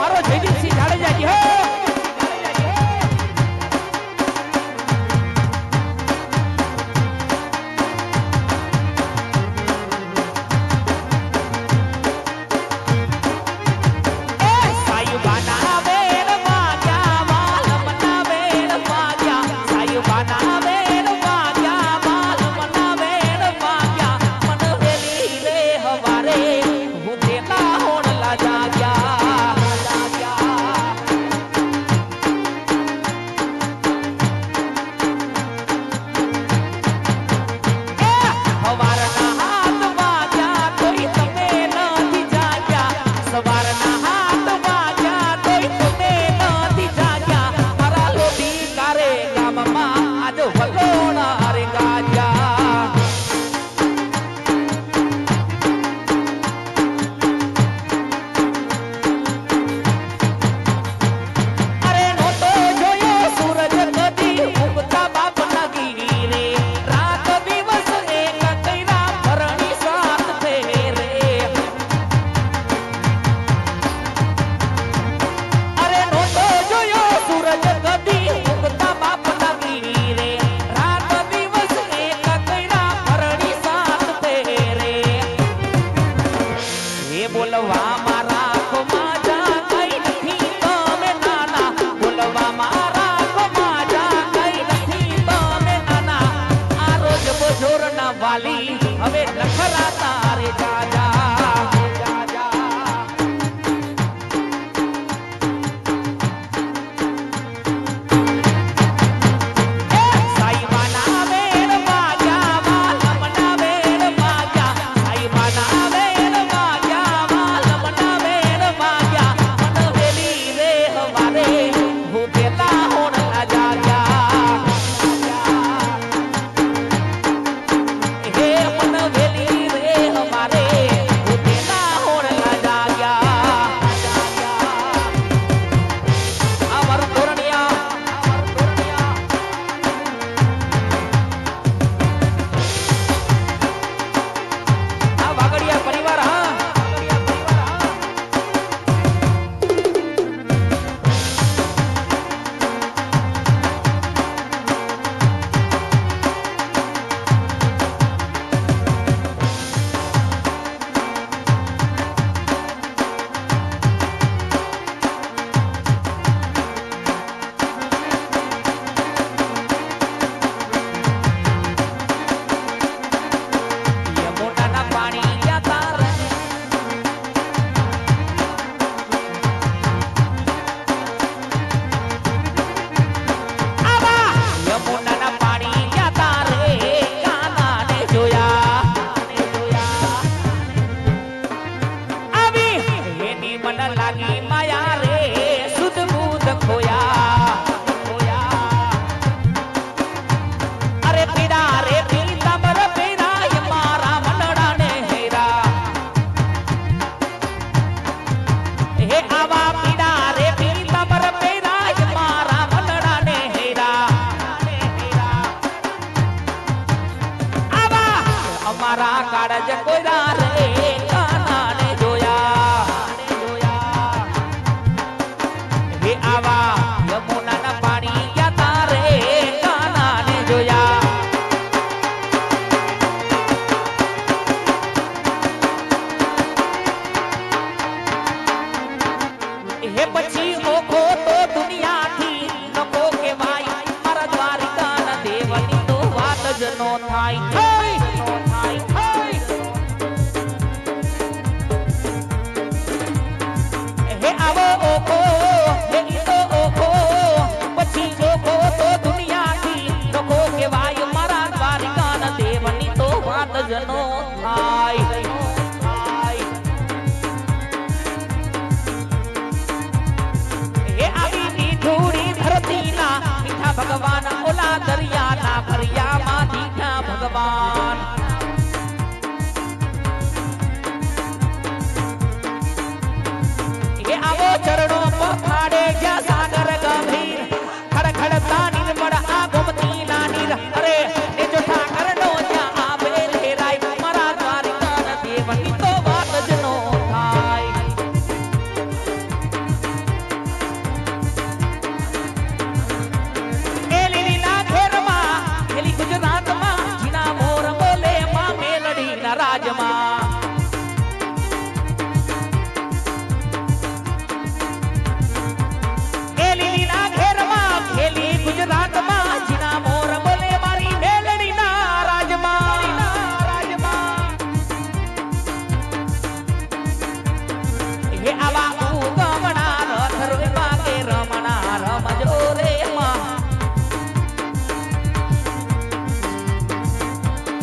મારો જયદીપસિંહ જાડેજા જી હો কোথায়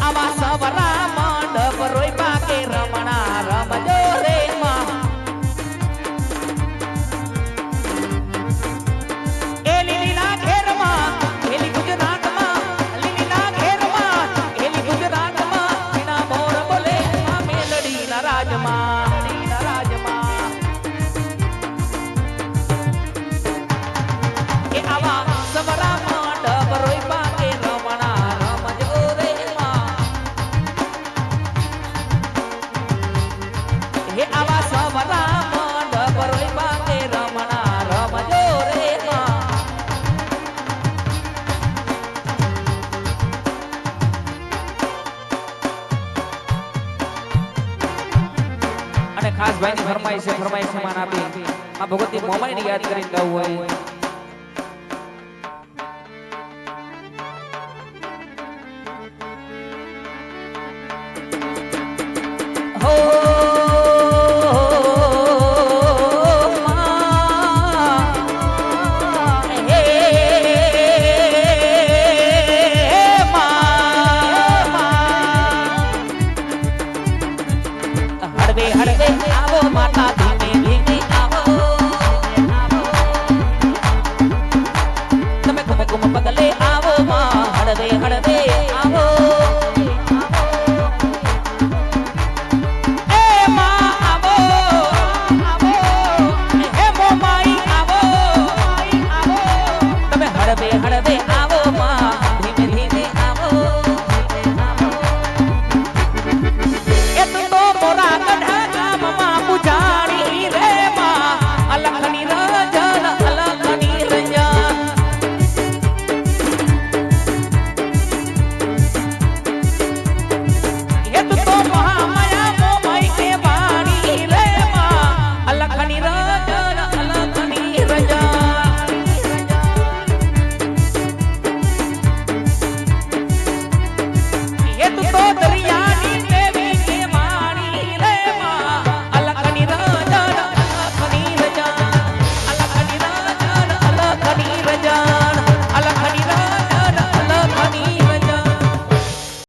આવા સવરા મંડપ રોય ખાસ ભાઈની ફરમાઈશ છે ફરમાઈશ સમાન આપી આ ભગવતી મોમાની યાદ કરીને દઉં હોય. esto todo